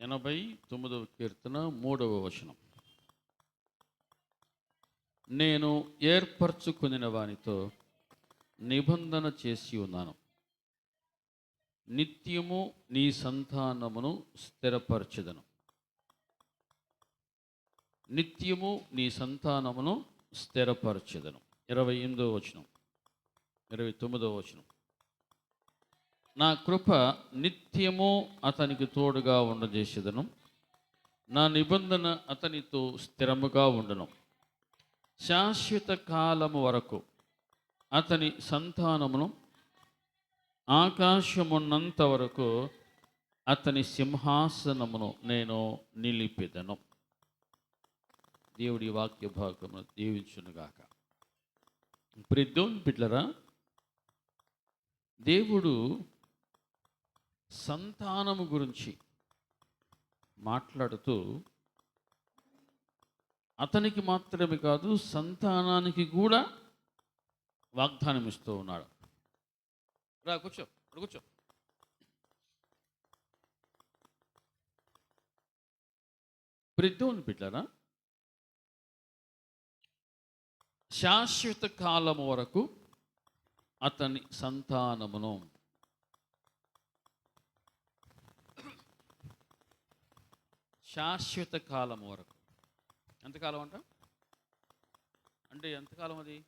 ఎనభై తొమ్మిదవ కీర్తన మూడవ వచనం. నేను ఏర్పరచుకునిన వానితో నిబంధన చేసి ఉన్నాను. నిత్యము నీ సంతానమును స్థిరపరచదను. నిత్యము నీ సంతానమును స్థిరపరచదను. ఇరవై ఎనిమిదవ వచనం. ఇరవై తొమ్మిదవ వచనం. నా కృప నిత్యము అతనికి తోడుగా ఉండజేసేదను. నా నిబంధన అతనితో స్థిరముగా ఉండను. శాశ్వత కాలము వరకు అతని సంతానమును ఆకాశమున్నంత వరకు అతని సింహాసనమును నేను నిలిపిదను. దేవుడి వాక్య భాగమును దీవించునుగాక ప్రిద్దోని పిట్లరా దేవుడు సంతానము గురించి మాట్లాడుతూ అతనికి మాత్రమే కాదు సంతానానికి కూడా వాగ్దానం ఇస్తూ ఉన్నాడు. రా కూర్చో కూర్చో. ప్రిద్దోని బిడ్డరా శాశ్వత కాలం వరకు అతని సంతానమును శాశ్వత కాలం వరకు. ఎంతకాలం అంట అంటే ఎంతకాలం అది?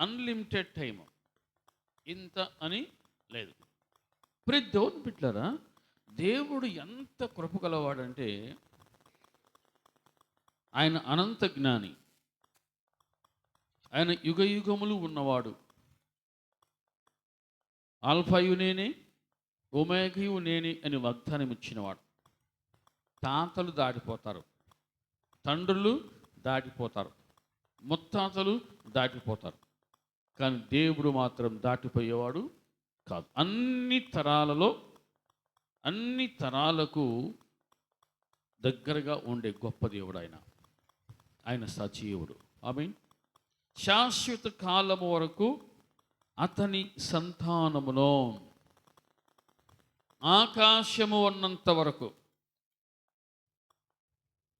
అన్లిమిటెడ్ టైము ఇంత అని లేదు. ప్రతి దేవుని దేవుడు ఎంత కృప గలవాడంటే ఆయన అనంత జ్ఞాని. ఆయన యుగ యుగములు ఉన్నవాడు. ఆల్ఫాయునేనే నేనే నేని అని వాగ్దానం ఇచ్చినవాడు. తాతలు దాటిపోతారు. తండ్రులు దాటిపోతారు. ముత్తాతలు దాటిపోతారు. కానీ దేవుడు మాత్రం దాటిపోయేవాడు కాదు. అన్ని తరాలలో అన్ని తరాలకు దగ్గరగా ఉండే గొప్ప దేవుడు ఆయన. ఆయన సజీవుడు. ఐ మీన్ శాశ్వత కాలం వరకు అతని సంతానములో ఆకాశము ఉన్నంత వరకు.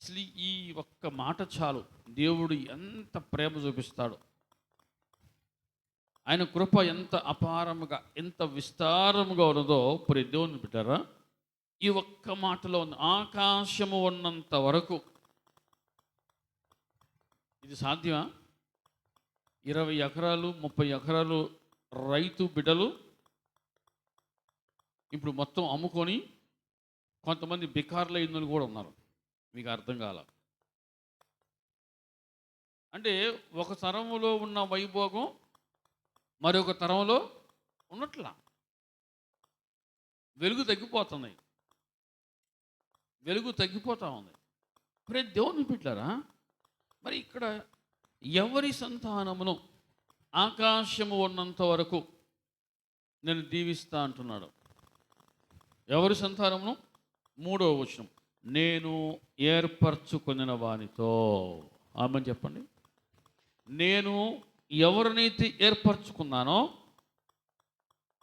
అసలు ఈ ఒక్క మాట చాలు. దేవుడు ఎంత ప్రేమ చూపిస్తాడు. ఆయన కృప ఎంత అపారముగా ఎంత విస్తారముగా ఉన్నదో ఇప్పుడు దేవుని పెట్టారా ఈ ఒక్క మాటలో ఉంది ఆకాశము ఉన్నంత వరకు. ఇది సాధ్యమా? ఇరవై ఎకరాలు ముప్పై ఎకరాలు రైతు బిడ్డలు ఇప్పుడు మొత్తం అమ్ముకొని కొంతమంది బికార్లు అయిన కూడా ఉన్నారు. మీకు అర్థం కాల. అంటే ఒక తరంలో ఉన్న వైభోగం మరొక తరంలో ఉన్నట్లా. వెలుగు తగ్గిపోతున్నాయి వెలుగు తగ్గిపోతూ ఉంది. ఇప్పుడు దేవుని పెట్టారా మరి ఇక్కడ ఎవరి సంతానమును ఆకాశము ఉన్నంత వరకు నేను దీవిస్తా అంటున్నాడు. ఎవరి సంతానమును? మూడవ వచనం. నేను ఏర్పరచుకున్న వానితో. ఆమె చెప్పండి. నేను ఎవరినైతే ఏర్పరచుకున్నానో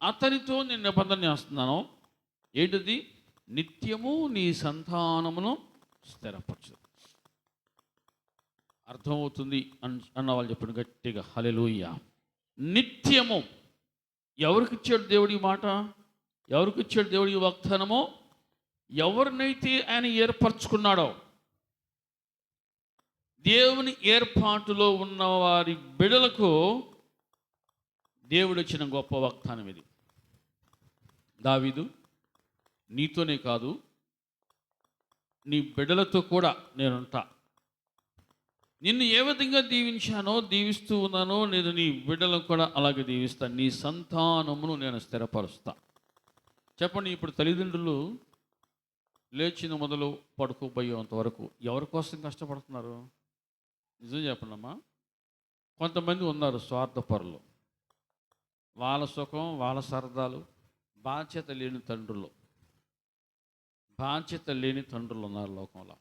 అతనితో నేను నిబంధన చేస్తున్నాను ఏంటిది? నిత్యము నీ సంతానమును స్థిరపరచు. అర్థమవుతుంది అన్ అన్న వాళ్ళు చెప్పండి గట్టిగా. హలెలుయ్య నిత్యము. ఎవరికి ఇచ్చాడు దేవుడి మాట? ఎవరికి ఇచ్చాడు దేవుడి ఈ వాగ్దానము? ఎవరినైతే ఆయన ఏర్పరచుకున్నాడో. దేవుని ఏర్పాటులో ఉన్న వారి బిడలకు దేవుడు ఇచ్చిన గొప్ప వాగ్దానం ఇది. దావీదు నీతోనే కాదు నీ బిడ్డలతో కూడా నేనుంటా. నిన్ను ఏ విధంగా దీవించానో దీవిస్తూ ఉన్నానో నేను నీ బిడ్డలను కూడా అలాగే దీవిస్తాను నీ సంతానమును నేను స్థిరపరుస్తాను చెప్పండి ఇప్పుడు తల్లిదండ్రులు లేచిన మొదలు పడుకోబోయేంత వరకు ఎవరి కోసం కష్టపడుతున్నారు? నిజం చెప్పండమ్మా. కొంతమంది ఉన్నారు స్వార్థపరులు. వాళ్ళ సుఖం వాళ్ళ సరదాలు బాధ్యత లేని తండ్రులు. బాధ్యత లేని తండ్రులు ఉన్నారు లోకంలో.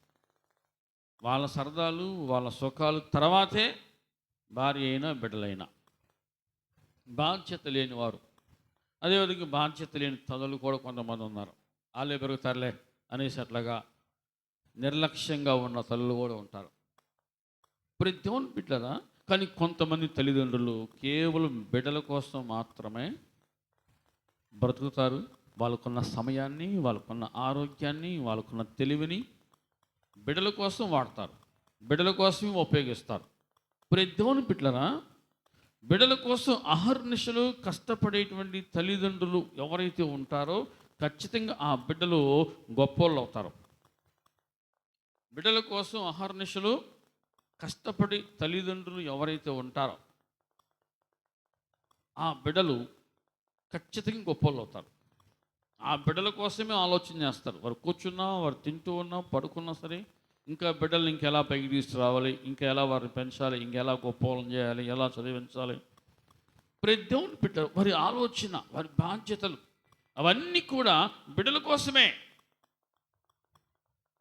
వాళ్ళ సరదాలు వాళ్ళ సుఖాలు తర్వాతే భార్య అయినా బిడ్డలైనా. బాధ్యత లేనివారు అదేవిధంగా బాధ్యత లేని తల్లులు కూడా కొంతమంది ఉన్నారు. వాళ్ళే పెరుగుతారులే అనేసి అట్లాగా నిర్లక్ష్యంగా ఉన్న తల్లులు కూడా ఉంటారు. ప్రతి దేవుని బిడ్డరా కానీ కొంతమంది తల్లిదండ్రులు కేవలం బిడ్డల కోసం మాత్రమే బ్రతుకుతారు. వాళ్ళకున్న సమయాన్ని వాళ్ళకున్న ఆరోగ్యాన్ని వాళ్ళకున్న తెలివిని బిడ్డల కోసం వాడతారు. బిడ్డల కోసమే ఉపయోగిస్తారు. ప్రతి దేవుని బిడ్డలరా బిడ్డల కోసం అహర్నిశలు కష్టపడేటువంటి తల్లిదండ్రులు ఎవరైతే ఉంటారో ఖచ్చితంగా ఆ బిడ్డలు గొప్పోళ్ళు అవుతారు. బిడ్డల కోసం అహర్నిశలు కష్టపడి తల్లిదండ్రులు ఎవరైతే ఉంటారో ఆ బిడ్డలు ఖచ్చితంగా గొప్పోళ్ళు అవుతారు. ఆ బిడ్డల కోసమే ఆలోచన చేస్తారు. వారు కూర్చున్నా వారు తింటూ ఉన్నా పడుకున్నా సరే ఇంకా బిడ్డల్ని ఇంకెలా పైకి తీసుకురావాలి? ఇంకా ఎలా వారిని పెంచాలి? ఇంకెలా గొప్పలను చేయాలి? ఎలా చదివించాలి? ప్రతి దేవుని బిడ్డ వారి ఆలోచన వారి బాధ్యతలు అవన్నీ కూడా బిడ్డల కోసమే.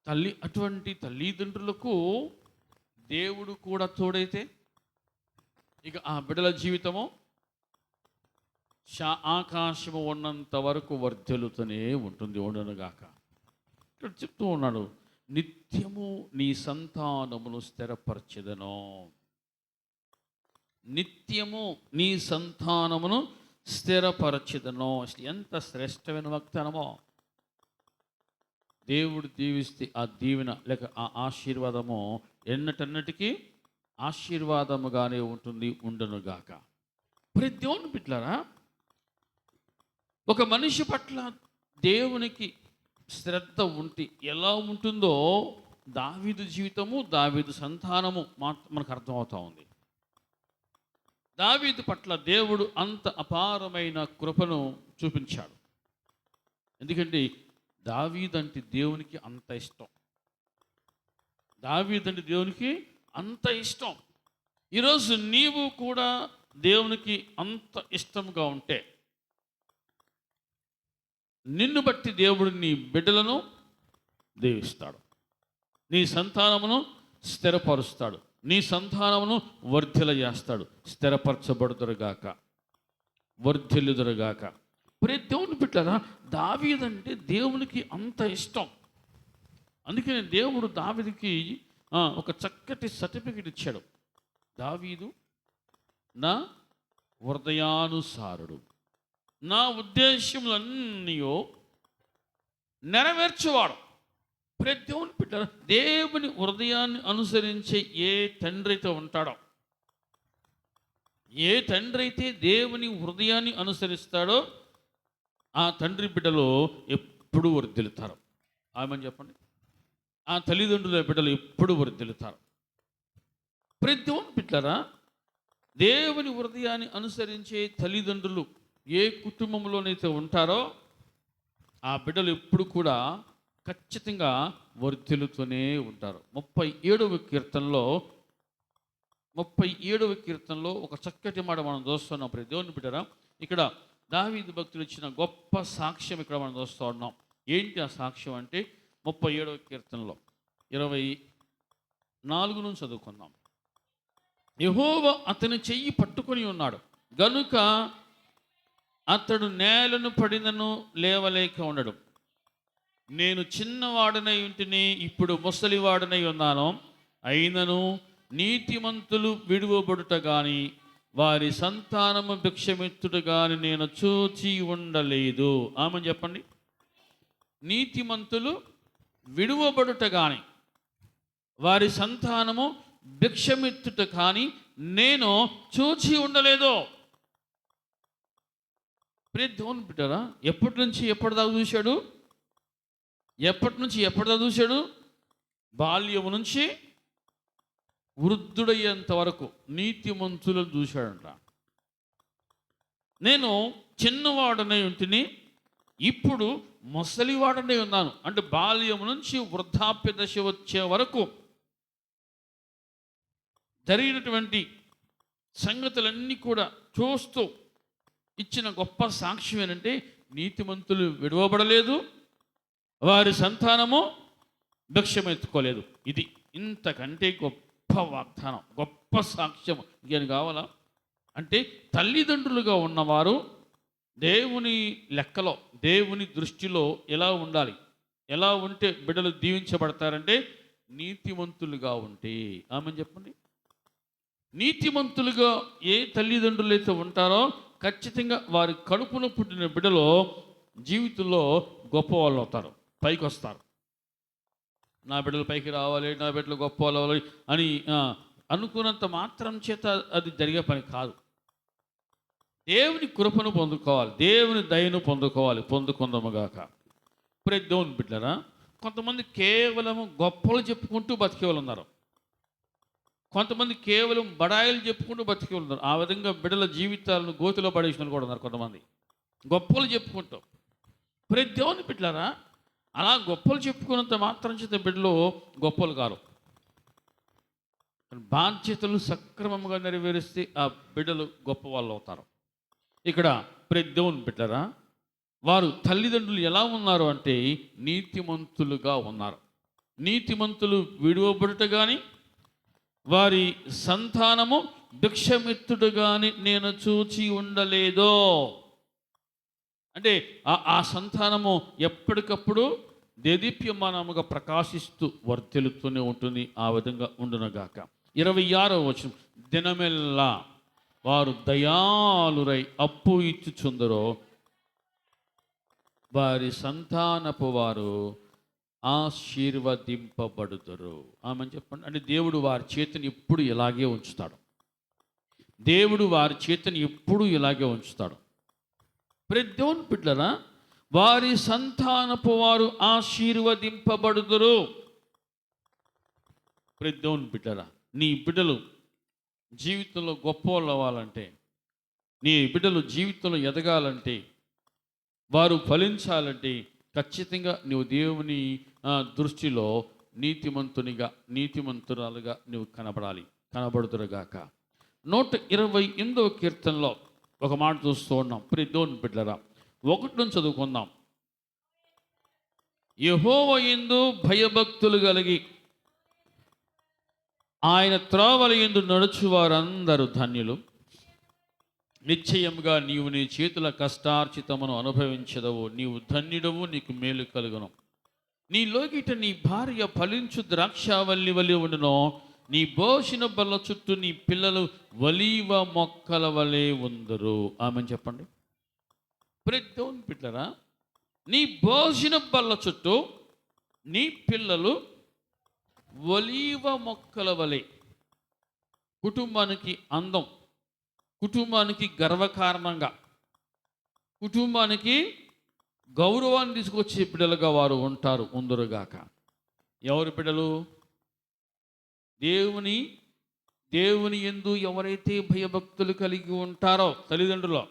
తల్లి అటువంటి తల్లిదండ్రులకు దేవుడు కూడా తోడైతే ఇక ఆ బిడ్డల జీవితము శా ఆకాశము ఉన్నంత వరకు వర్ధలుతూనే ఉంటుంది. ఉండనుగాక. ఇక్కడ చెప్తూ ఉన్నాడు నిత్యము నీ సంతానమును స్థిరపరచెదను. నిత్యము నీ సంతానమును స్థిరపరచెదను. అసలు ఎంత శ్రేష్టమైన వక్తనమో దేవుడు దీవిస్తే ఆ దీవెన లేక ఆ ఆశీర్వాదము ఎన్నటన్నటికీ ఆశీర్వాదముగానే ఉంటుంది ఉండనుగాక. ప్రతి దేవుని బిడ్డలారా ఒక మనిషి పట్ల దేవునికి శ్రద్ధ ఉంటే ఎలా ఉంటుందో దావీదు జీవితము దావీదు సంతానము మా మనకు అర్థమవుతా ఉంది. దావీదు పట్ల దేవుడు అంత అపారమైన కృపను చూపించాడు. ఎందుకంటే దావీదంటే దేవునికి అంత ఇష్టం. దావీదంటే దేవునికి అంత ఇష్టం. ఈరోజు నీవు కూడా దేవునికి అంత ఇష్టంగా ఉంటే నిన్ను బట్టి దేవుడు నీ బిడ్డలను దీవిస్తాడు. నీ సంతానమును స్థిరపరుస్తాడు. నీ సంతానమును వర్ధిల చేస్తాడు. స్థిరపరచబడుదురుగాక. వర్ధిల్లుదురుగాక. ప్రే దేవుని బిడ్డరా దావీదంటే దేవునికి అంత ఇష్టం. అందుకని దేవుడు దావీదికి ఒక చక్కటి సర్టిఫికెట్ ఇచ్చాడు. దావీదు నా హృదయానుసారుడు. నా ఉద్దేశములన్నీ నెరవేర్చేవాడు. ప్రతి దేవుని బిడ్డ దేవుని హృదయాన్ని అనుసరించే ఏ తండ్రి అయితే ఉంటాడో ఏ తండ్రి అయితే దేవుని హృదయాన్ని అనుసరిస్తాడో ఆ తండ్రి బిడ్డలో ఎప్పుడు వర్ధిల్లుతారు. ఆమెను చెప్పండి. ఆ తల్లిదండ్రుల బిడ్డలు ఎప్పుడు వర్ధిల్లుతారు. ప్రతి బిడ్డరా దేవుని హృదయాన్ని అనుసరించే తల్లిదండ్రులు ఏ కుటుంబంలోనైతే ఉంటారో ఆ బిడ్డలు ఎప్పుడు కూడా ఖచ్చితంగా వర్ధిల్లుతూనే ఉంటారు. ముప్పై ఏడవ కీర్తనలో ముప్పై ఏడవ కీర్తనలో ఒక చక్కటి మాట మనం చూస్తున్నాం. ప్రతి దేవుని బిడ్డరా ఇక్కడ దావీదు భక్తులు ఇచ్చిన గొప్ప సాక్ష్యం ఇక్కడ మనం చూస్తూ ఉన్నాం. ఏంటి ఆ సాక్ష్యం అంటే ముప్పై ఏడవ కీర్తనలో ఇరవై నాలుగు నుంచి చదువుకుందాం. యహోవ అతని చెయ్యి పట్టుకొని ఉన్నాడు. గనుక అతడు నేలను పడినను లేవలేక ఉండడు. నేను చిన్నవాడనై ఉంటిని ఇప్పుడు ముసలివాడనై ఉన్నాను. అయినను నీతిమంతులు విడువబడుట గాని వారి సంతానము భిక్షమిత్తుడు గాని నేను చూచి ఉండలేదు. ఆమె చెప్పండి. నీతిమంతులు విడువబడుట గాని వారి సంతానము భిక్షమిత్తుట కానీ నేను చూచి ఉండలేదో. ప్రే దేవుని బిడ్డరా ఎప్పటి నుంచి ఎప్పటిదాకా చూశాడు? ఎప్పటి నుంచి ఎప్పటిదాకా చూశాడు? బాల్యము నుంచి వృద్ధుడయ్యేంత వరకు నీతిమంతులను చూశాడంట. నేను చిన్నవాడనే ఉంటుని ఇప్పుడు ముసలివాడనే ఉన్నాను. అంటే బాల్యం నుంచి వృద్ధాప్య దశ వచ్చే వరకు జరిగినటువంటి సంగతులన్నీ కూడా చూస్తూ ఇచ్చిన గొప్ప సాక్ష్యం ఏంటంటే నీతిమంతులు విడవబడలేదు వారి సంతానము భిక్షమెత్తుకోలేదు. ఇది ఇంతకంటే గొప్ప వాగ్దానం గొప్ప సాక్ష్యం. ఇంకేం కావాలా? అంటే తల్లిదండ్రులుగా ఉన్నవారు దేవుని లెక్కలో దేవుని దృష్టిలో ఎలా ఉండాలి? ఎలా ఉంటే బిడ్డలు దీవించబడతారంటే నీతిమంతులుగా ఉంటే. ఆమె చెప్పండి. నీతిమంతులుగా ఏ తల్లిదండ్రులు అయితే ఉంటారో ఖచ్చితంగా వారి కడుపున పుట్టిన బిడ్డలో జీవితంలో గొప్ప వాళ్ళు అవుతారు. పైకి వస్తారు. నా బిడ్డలు పైకి రావాలి నా బిడ్డలు గొప్ప వాళ్ళు అవ్వాలి అని అనుకున్నంత మాత్రం చేత అది జరిగే పని కాదు. దేవుని కృపను పొందుకోవాలి దేవుని దయను పొందుకోవాలి పొందుకుందాముగాక ఇప్పుడు దేవుని బిడ్డరా కొంతమంది కేవలం గొప్పలు చెప్పుకుంటూ బతికే వాళ్ళు ఉన్నారు. కొంతమంది కేవలం బడాయిలు చెప్పుకుంటూ బతికి ఉన్నారు. ఆ విధంగా బిడ్డల జీవితాలను గోతిలో పడేసిన కూడా ఉన్నారు కొంతమంది. గొప్పలు చెప్పుకుంటూ. ప్రతి దేవుని బిడ్డలారా అలా గొప్పలు చెప్పుకున్నంత మాత్రం చేత బిడ్డలు గొప్పలు కారు. బాధ్యతలు సక్రమంగా నెరవేరిస్తే ఆ బిడ్డలు గొప్ప వాళ్ళు అవుతారు. ఇక్కడ ప్రతి దేవుని బిడ్డరా వారు తల్లిదండ్రులు ఎలా ఉన్నారు అంటే నీతిమంతులుగా ఉన్నారు. నీతిమంతులు విడువబడుట కానీ వారి సంతానము భిక్షమిత్తుడు కానీ నేను చూచి ఉండలేదో. అంటే ఆ ఆ సంతానము ఎప్పటికప్పుడు దేదీప్యమానముగా ప్రకాశిస్తూ వర్తిల్లుతూనే ఉంటుంది ఆ విధంగా ఉండునగాక. ఇరవై ఆరో వచనం. దినమెల్లా వారు దయాలురై అప్పు ఇచ్చుచుందరో వారి సంతానపు వారు ఆశీర్వదింపబడుతారు ఆమె చెప్పండి అంటే దేవుడు వారి చేతిని ఎప్పుడు ఇలాగే ఉంచుతాడు. దేవుడు వారి చేతిని ఎప్పుడు ఇలాగే ఉంచుతాడు. ప్రతి దేవుని బిడ్డరా వారి సంతానపు వారు ఆశీర్వదింపబడుదురు. ప్రద్యోన్ బిడ్డరా నీ బిడ్డలు జీవితంలో గొప్ప వాళ్ళు అవ్వాలంటే నీ బిడ్డలు జీవితంలో ఎదగాలంటే వారు ఫలించాలంటే ఖచ్చితంగా నువ్వు దేవుని దృష్టిలో నీతిమంతునిగా నీతిమంతురాలుగా నువ్వు కనబడాలి. కనబడుతురుగాక నూట ఇరవై ఎనిమిదవ కీర్తనలో ఒక మాట చూస్తూ ఉన్నాం. ప్రి బిడ్డరా ఒకటి నుంచి చదువుకుందాం. యహోవ ఎందు భయభక్తులు కలిగి ఆయన త్రోవల ఎందు నడుచు వారందరూ ధన్యులు. నిశ్చయంగా నీవు నీ చేతుల కష్టార్చితమును అనుభవించదవు. నీవు ధన్యుడవు నీకు మేలు కలుగును. నీ లోగిట నీ భార్య ఫలించు ద్రాక్షావల్లి వలి ఉండునో నీ బోసిన బల్ల చుట్టూ నీ పిల్లలు వలీవ మొక్కల వలె ఉందరు. ఆమె చెప్పండి. ప్రతి దేవుని పిల్లరా నీ భోజన బల్ల చుట్టూ నీ పిల్లలు ఒలీవ మొక్కల వలె కుటుంబానికి అందం కుటుంబానికి గర్వకారణంగా కుటుంబానికి గౌరవాన్ని తీసుకొచ్చే బిడ్డలుగా వారు ఉంటారు ఉందరుగాక ఎవరి బిడ్డలు? దేవుని దేవుని ఎందు ఎవరైతే భయభక్తులు కలిగి ఉంటారో తల్లిదండ్రులు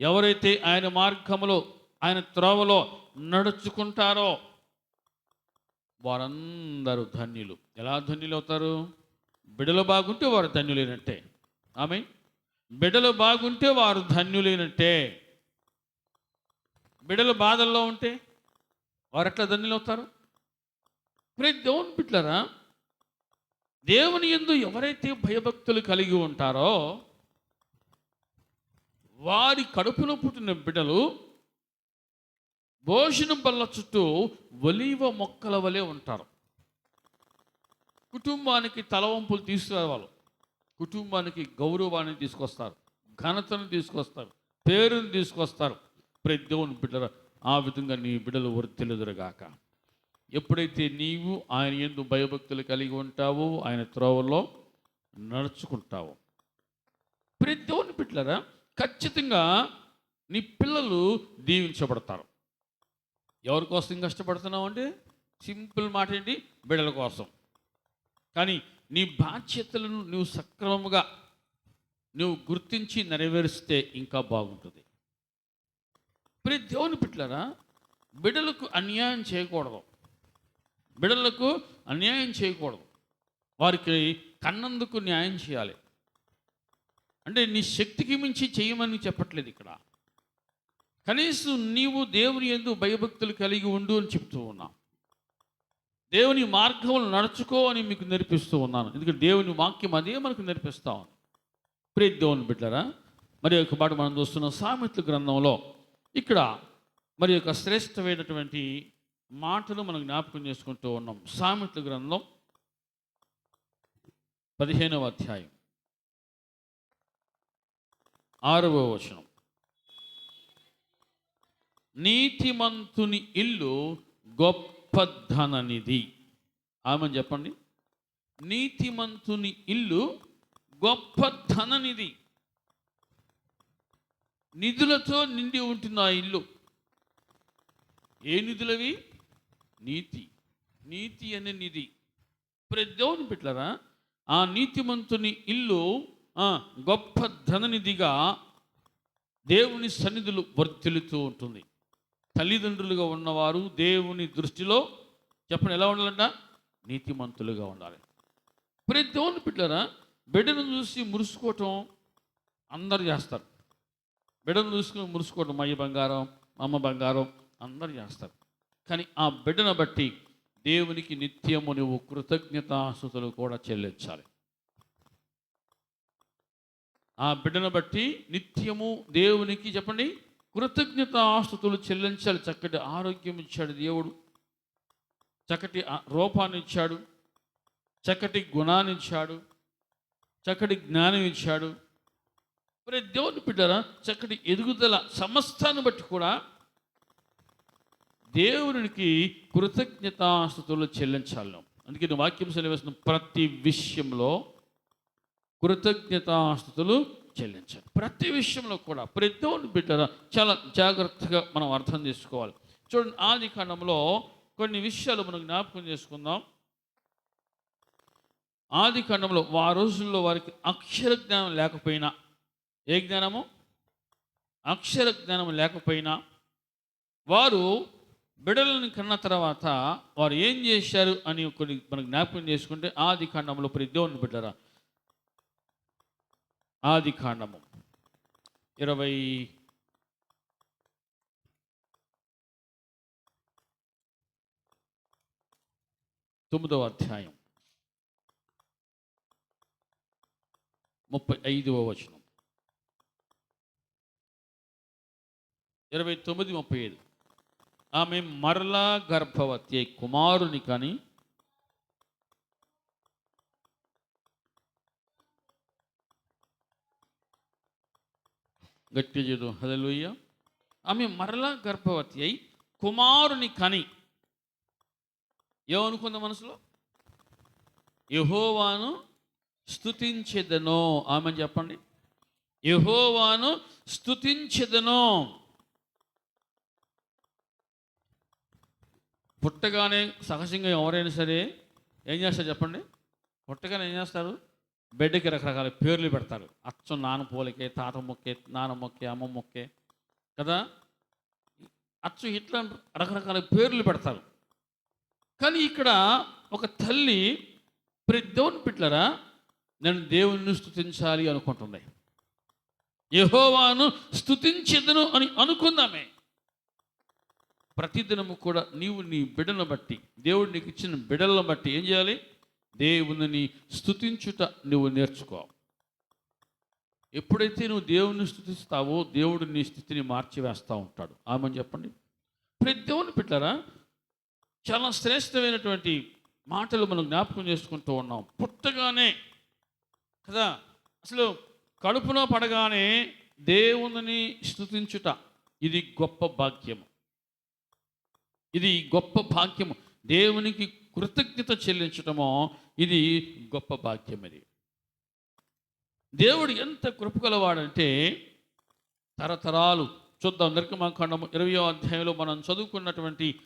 ఎవరైతే ఆయన మార్గములో ఆయన త్రోవలో నడుచుకుంటారో వారందరూ ధన్యులు. ఎలా ధన్యులు అవుతారు? బిడలు బాగుంటే వారు ధన్యులేనట్టే. ఆమె బిడలు బాగుంటే వారు ధన్యులేనట్టే. బిడలు బాధల్లో ఉంటే వారు ఎట్లా అవుతారు? ప్రతి దేవుని బిడ్డలరా దేవుని ఎందు ఎవరైతే భయభక్తులు కలిగి ఉంటారో వారి కడుపులో పుట్టిన బిడ్డలు భోజనం బల్ల చుట్టూ ఒలీవ మొక్కల వలె ఉంటారు. కుటుంబానికి తలవంపులు తీసుకురావాలి. కుటుంబానికి గౌరవాన్ని తీసుకొస్తారు. ఘనతను తీసుకొస్తారు. పేరుని తీసుకొస్తారు. ప్రతి దేవుని బిడ్డల ఆ విధంగా నీ బిడ్డలు వర్తిల్లుదురుగాక ఎప్పుడైతే నీవు ఆయన ఎందు భయభక్తులు కలిగి ఉంటావో ఆయన త్రోవలో నడుచుకుంటావు. ప్రతి దేవుని బిడ్డలరా ఖచ్చితంగా నీ పిల్లలు దీవించబడతారు. ఎవరి కోసం కష్టపడుతున్నావు అంటే సింపుల్ మాట ఏంటి? బిడ్డల కోసం. కానీ నీ బాధ్యతలను నువ్వు సక్రమముగా నువ్వు గుర్తించి నెరవేరిస్తే ఇంకా బాగుంటుంది. ప్రతి దేవుని బిడ్డలారా బిడ్డలకు అన్యాయం చేయకూడదు. బిడ్డలకు అన్యాయం చేయకూడదు. వారికి కన్నందుకు న్యాయం చేయాలి. అంటే నీ శక్తికి మించి చేయమని చెప్పట్లేదు ఇక్కడ. కనీసం నీవు దేవుని ఎందు భయభక్తులు కలిగి ఉండు అని చెప్తూ ఉన్నా. దేవుని మార్గములు నడుచుకో అని మీకు నేర్పిస్తూ ఉన్నాను. ఎందుకంటే దేవుని వాక్యం అదే మనకు నేర్పిస్తా ఉంది. ప్రీతి దేవుని బిడ్డరా మరి ఒక మాట మనం చూస్తున్న సామెతల గ్రంథంలో. ఇక్కడ మరి యొక్క శ్రేష్టమైనటువంటి మాటలు మనం జ్ఞాపకం చేసుకుంటూ ఉన్నాం. సామెతల గ్రంథం పదిహేనవ అధ్యాయం. ఆరవ వచనం. నీతిమంతుని ఇల్లు గొప్ప ధననిధి. ఆమె చెప్పండి. నీతిమంతుని ఇల్లు గొప్ప ధననిధి. నిధులతో నిండి ఉంటుంది ఆ ఇల్లు. ఏ నిధులవి? నీతి. నీతి అనే నిధి. ప్రతి దేవుని పెట్టారా ఆ నీతిమంతుని ఇల్లు గొప్ప ధననిధిగా దేవుని సన్నిధులు వర్తిల్లుతూ ఉంటుంది. తల్లిదండ్రులుగా ఉన్నవారు దేవుని దృష్టిలో చెప్పండి ఎలా ఉండాలంట? నీతిమంతులుగా ఉండాలి. ప్రతి దేవుని బిడ్డరా బిడ్డను చూసి మురుసుకోవటం అందరు చేస్తారు. బిడ్డను చూసుకుని మురుసుకోవడం మా బంగారం అమ్మ బంగారం అందరు చేస్తారు. కానీ ఆ బిడ్డను బట్టి దేవునికి నిత్యము నువ్వు కృతజ్ఞతాస్థుతులు కూడా చెల్లించాలి. ఆ బిడ్డను బట్టి నిత్యము దేవునికి చెప్పండి కృతజ్ఞత ఆస్తుతులు చెల్లించాలి. చక్కటి ఆరోగ్యం ఇచ్చాడు దేవుడు. చక్కటి రూపాన్ని ఇచ్చాడు. చక్కటి గుణాన్ని ఇచ్చాడు. చక్కటి జ్ఞానం ఇచ్చాడు. మరి దేవుని బిడ్డరా చక్కటి ఎదుగుదల సమస్తాన్ని బట్టి కూడా దేవునికి కృతజ్ఞతాస్తుతులు చెల్లించాలి అందుకే నేను వాక్యం సెలవేసిన ప్రతి విషయంలో కృతజ్ఞతాస్తుతులు చెల్లించాలి. ప్రతి విషయంలో కూడా ప్రతి దేవుని బిడ్డరా చాలా జాగ్రత్తగా మనం అర్థం చేసుకోవాలి. చూడండి ఆది కాండంలో కొన్ని విషయాలు మనం జ్ఞాపకం చేసుకుందాం. ఆది కాండంలో ఆ రోజుల్లో వారికి అక్షర జ్ఞానం లేకపోయినా ఏ జ్ఞానము? అక్షర జ్ఞానం లేకపోయినా వారు బిడలను కన్న తర్వాత వారు ఏం చేశారు అని కొన్ని మనం జ్ఞాపకం చేసుకుంటే ఆది కాండంలో ప్రతిదేవుని బిడ్డరా. ఆది కాండము. ఇరవై తొమ్మిదవ అధ్యాయం. ముప్పై ఐదవ వచనం. ఇరవై తొమ్మిది ముప్పై ఐదు ఆమె మరలా గర్భవతి అయి కుమారుని కానీ గట్టి చేదు హదలుయ్య ఆమె మరలా గర్భవతి అయి కుమారుని కని ఏమనుకుంది మనసులో? యహోవాను స్తుతించెదను. ఆమె చెప్పండి. యహోవాను స్తుతించెదను. పుట్టగానే సహజంగా ఎవరైనా సరే ఏం చేస్తారు చెప్పండి? పుట్టగానే ఏం చేస్తారు? బిడ్డకి రకరకాల పేర్లు పెడతారు. అచ్చం నాన్న పోలికే తాత మొక్కే నాన్న మొక్కే అమ్మ మొక్కే. కదా? అచ్చు ఇట్లా రకరకాల పేర్లు పెడతారు. కానీ ఇక్కడ ఒక తల్లి ప్రతి దేవుని పిట్లరా నేను దేవుణ్ణి స్తుతించాలి అనుకుంటుంది. యహోవాను స్తుతించదును అని అనుకుందామే. ప్రతిదినము కూడా నీవు నీ బిడ్డను బట్టి దేవుడు నీకు ఇచ్చిన బిడ్డలను బట్టి ఏం చేయాలి? దేవుని స్థుతించుట నువ్వు నేర్చుకో. ఎప్పుడైతే నువ్వు దేవుని స్థుతిస్తావో దేవుడు నీ స్థితిని మార్చివేస్తూ ఉంటాడు. ఆమె చెప్పండి. ప్రతి దేవుని పెట్టారా చాలా శ్రేష్టమైనటువంటి మాటలు మనం జ్ఞాపకం చేసుకుంటూ ఉన్నాం. పుట్టగానే కదా అసలు కడుపులో పడగానే దేవుని స్థుతించుట ఇది గొప్ప భాగ్యము. ఇది గొప్ప భాగ్యము. దేవునికి కృతజ్ఞత చెల్లించటము ఇది గొప్ప భాగ్యం ఇది. దేవుడు ఎంత కృపగలవాడంటే తరతరాలు చూద్దాం నిర్గమాకాండము ఇరవయో అధ్యాయంలో మనం చదువుకున్నటువంటి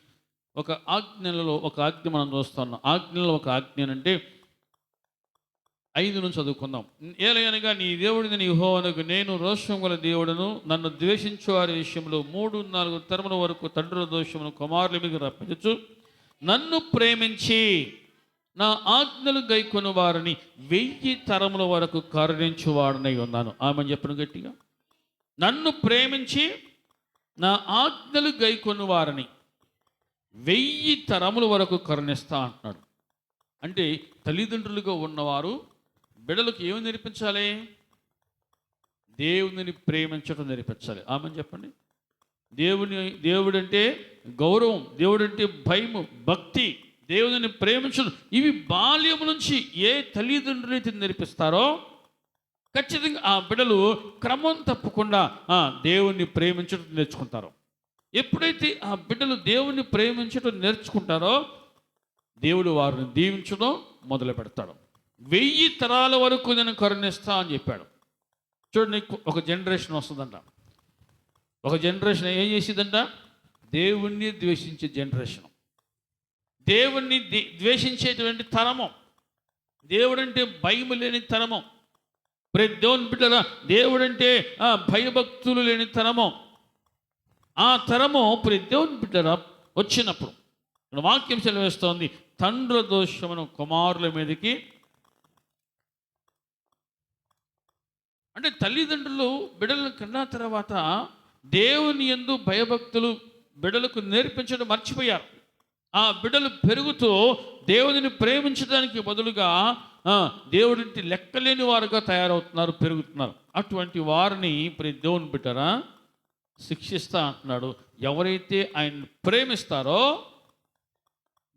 ఒక ఆజ్ఞలలో ఒక ఆజ్ఞ మనం చూస్తున్నాం. ఆజ్ఞలో ఒక ఆజ్ఞ అంటే ఐదు నుంచి చదువుకుందాం. ఏలయనగా నీ దేవుడిని నీ హోవనకు నేను రోషం గల దేవుడును నన్ను ద్వేషించు వారి విషయంలో మూడు నాలుగు తరముల వరకు తండ్రుల దోషమును కుమారుల మీద రప్పించు. నన్ను ప్రేమించి నా ఆజ్ఞలు గైకొని వారిని వెయ్యి తరముల వరకు కరుణించువాడనై ఉన్నాను. ఆమె చెప్పను గట్టిగా. నన్ను ప్రేమించి నా ఆజ్ఞలు గైకొని వారిని వెయ్యి తరముల వరకు కరుణిస్తా అంటున్నాడు. అంటే తల్లిదండ్రులుగా ఉన్నవారు బిడ్డలకు ఏమి నేర్పించాలి? దేవుని ప్రేమించడం నేర్పించాలి. ఆమెను చెప్పండి. దేవుని దేవుడంటే గౌరవం దేవుడంటే భయము భక్తి దేవుని ప్రేమించడం ఇవి బాల్యం నుంచి ఏ తల్లిదండ్రులైతే అయితే నేర్పిస్తారో ఖచ్చితంగా ఆ బిడ్డలు క్రమం తప్పకుండా ఆ దేవుణ్ణి ప్రేమించడం నేర్చుకుంటారు. ఎప్పుడైతే ఆ బిడ్డలు దేవుణ్ణి ప్రేమించడం నేర్చుకుంటారో దేవుడు వారిని దీవించడం మొదలు పెడతాడు వెయ్యి తరాల వరకు నేను కరుణిస్తా అని చెప్పాడు. చూడండి ఒక జనరేషన్ వస్తుందంట. ఒక జనరేషన్ ఏం చేసిందంట? దేవుణ్ణి ద్వేషించే జనరేషన్. దేవుణ్ణి ద్వేషించేటువంటి తరము. దేవుడంటే భయం లేని తరము. ప్రతి దేవుని బిడ్డల దేవుడంటే ఆ భయభక్తులు లేని తరము. ఆ తరము ప్రతి దేవుని బిడ్డల వచ్చినప్పుడు. వాక్యం సెలవేస్తోంది తండ్ర దోషమును కుమారుల మీదకి అంటే తల్లిదండ్రులు బిడ్డలను కన్నా తర్వాత దేవుని ఎందు భయభక్తులు బిడ్డలకు నేర్పించడం మర్చిపోయారు. ఆ బిడ్డలు పెరుగుతూ దేవుడిని ప్రేమించడానికి బదులుగా దేవుడింటి లెక్కలేని వారుగా తయారవుతున్నారు పెరుగుతున్నారు. అటువంటి వారిని ప్రతి దేవుని బిడ్డరా శిక్షిస్తా అంటున్నాడు. ఎవరైతే ఆయన ప్రేమిస్తారో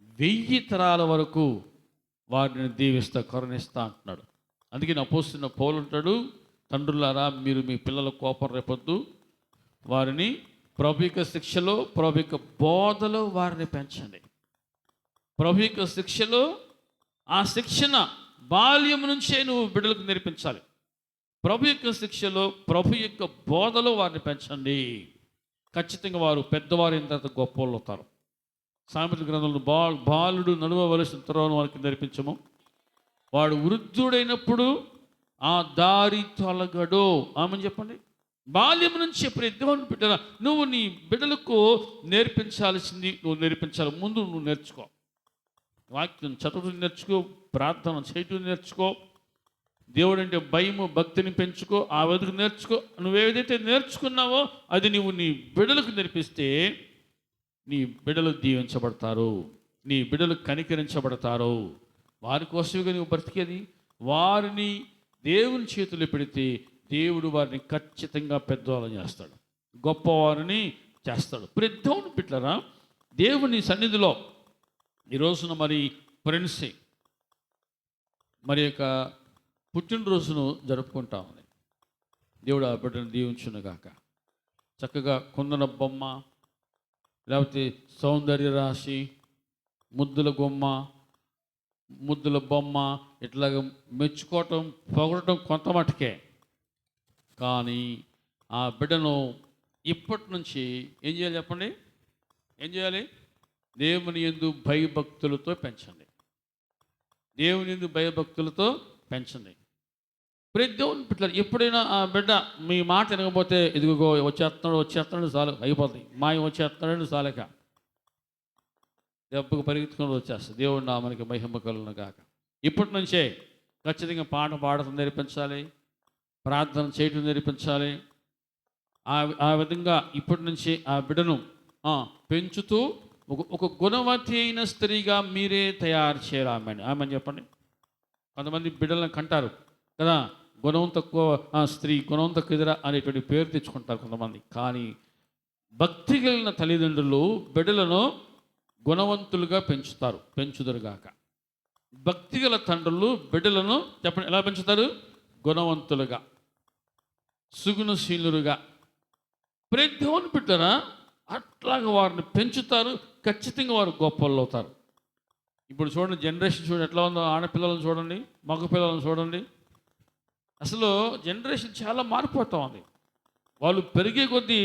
వెయ్యి తరాల వరకు వారిని దీవిస్తా కరుణిస్తా అంటున్నాడు. అందుకే నా పోస్తున్న పౌలు ఉంటాడు తండ్రులారా మీరు మీ పిల్లల కోపం రేపొద్దు. వారిని ప్రభుక శిక్షలో ప్రభుక బోధలో వారిని పెంచండి. ప్రభుక శిక్షలో ఆ శిక్షణ బాల్యం నుంచే నువ్వు బిడ్డలకు నేర్పించాలి. ప్రభు యొక్క శిక్షలో ప్రభు యొక్క బోధలో వారిని పెంచండి. ఖచ్చితంగా వారు పెద్దవారు అయిన తర్వాత గొప్ప వాళ్ళు అవుతారు. సామెత గ్రంథంలో బా బాలుడు నడువవలసిన తర్వాత వారికి నేర్పించము. వాడు వృద్ధుడైనప్పుడు ఆ దారి తొలగడు. ఆమెను చెప్పండి. బాల్యం నుంచి ప్రతి దేవుని బిడ్డ నువ్వు నీ బిడ్డలకు నేర్పించాల్సింది నువ్వు నేర్పించాలి. ముందు నువ్వు నేర్చుకో. వాక్యం చదవడం నేర్చుకో ప్రార్థన చేయటం నేర్చుకో. దేవుడు అంటే భయము భక్తిని పెంచుకో ఆ వెతుకు నేర్చుకో. నువ్వేదైతే నేర్చుకున్నావో అది నువ్వు నీ బిడ్డలకు నేర్పిస్తే నీ బిడ్డలు దీవించబడతారు. నీ బిడ్డలు కనికరించబడతారు. వారి కోసమే నువ్వు బ్రతికేది? వారిని దేవుని చేతులు పెడితే దేవుడు వారిని ఖచ్చితంగా పెద్దవాళ్ళని చేస్తాడు. గొప్పవారిని చేస్తాడు. ప్రతి పిట్లరా దేవుని సన్నిధిలో ఈ రోజున మరి ఫ్రెండ్సే మరి యొక్క పుట్టినరోజును జరుపుకుంటా ఉంది దేవుడు ఆ బిడ్డను దీవించునుగాక. చక్కగా కుందన బొమ్మ లేకపోతే సౌందర్య రాశి ముద్దుల బొమ్మ ముద్దుల బొమ్మ ఇట్లాగ మెచ్చుకోవటం పొగడటం కొంత మటుకే. కానీ ఆ బిడ్డను ఇప్పటి నుంచి ఏం చేయాలి చెప్పండి? ఏం చేయాలి? దేవుని ఎందు భయభక్తులతో పెంచండి. దేవుని ఎందు భయభక్తులతో పెంచండి. ప్రతి దేవుని బిడ్డలు ఎప్పుడైనా ఆ బిడ్డ మీ మాట వినకపోతే ఇదిగో వచ్చేస్తున్నాడు వచ్చేస్తున్నాడు చాలు అయిపోతుంది మాయ వచ్చేస్తున్నాడు సాలక దెబ్బకు పరిగెత్తుకుని వచ్చేస్తుంది దేవుడు నా మనకి మహిమ కలుగును కాక ఇప్పటి నుంచే ఖచ్చితంగా పాట పాడటం నేర్పించాలి. ప్రార్థన చేయటం నేర్పించాలి. ఆ ఆ విధంగా ఇప్పటి నుంచి ఆ బిడ్డను పెంచుతూ ఒక ఒక గుణవతి అయిన స్త్రీగా మీరే తయారు చేయాలి ఆమెని ఆమెను చెప్పండి. కొంతమంది బిడ్డలను కంటారు. కదా గుణం తక్కువ స్త్రీ గుణం తక్కువ ఎదురా అనేటువంటి పేరు తెచ్చుకుంటారు కొంతమంది. కానీ భక్తి కలిగిన తల్లిదండ్రులు బిడ్డలను గుణవంతులుగా పెంచుతారు పెంచుదురుగాక భక్తి గల తండ్రులు బిడ్డలను చెప్పండి ఎలా పెంచుతారు? గుణవంతులుగా సుగుణశీలురుగా. ప్రతి దేవుని బిడ్డరా అట్లాగా వారిని పెంచుతారు ఖచ్చితంగా వారు గొప్పలు అవుతారు. ఇప్పుడు చూడండి జనరేషన్ చూడండి ఎట్లా ఉందో ఆడపిల్లలను చూడండి మగ పిల్లలను చూడండి. అసలు జనరేషన్ చాలా మారిపోతూ ఉంది. వాళ్ళు పెరిగే కొద్దీ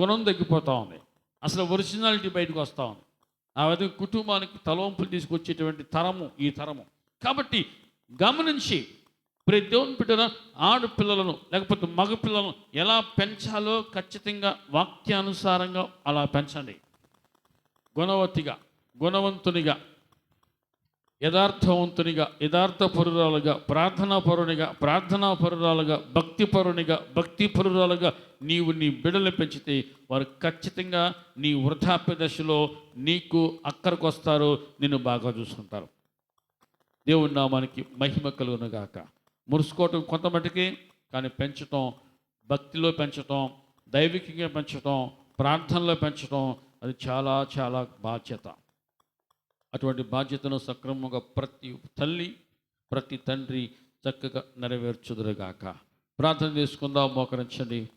గుణం తగ్గిపోతూ ఉంది. అసలు ఒరిజినాలిటీ బయటకు వస్తూ ఉంది. ఆ విధంగా కుటుంబానికి తలవంపులు తీసుకొచ్చేటువంటి తరము ఈ తరము. కాబట్టి గమనించి ప్రతి దేవుని బిడ్డన ఆడపిల్లలను లేకపోతే మగ పిల్లలను ఎలా పెంచాలో ఖచ్చితంగా వాక్యానుసారంగా అలా పెంచండి. గుణవతిగా గుణవంతునిగా యథార్థవంతునిగా యథార్థపరురాలుగా ప్రార్థనాపరునిగా ప్రార్థనాపరురాలుగా భక్తిపరునిగా భక్తిపరురాలుగా నీవు నీ బిడ్డలు పెంచితే వారు ఖచ్చితంగా నీ వృద్ధాప్య దశలో నీకు అక్కడికి వస్తారు నిన్ను బాగా చూసుకుంటారు. దేవుడి నామానికి మహిమ కలుగునుగాక. మురుసుకోవటం కొంత మటుకి కానీ పెంచటం భక్తిలో పెంచటం దైవికంగా పెంచటం ప్రార్థనలో పెంచటం అది చాలా చాలా బాధ్యత. అటువంటి బాధ్యతను సక్రమంగా ప్రతి తల్లి ప్రతి తండ్రి చక్కగా నెరవేర్చుదురుగాక. ప్రార్థన చేసుకుందాం మోకరించండి.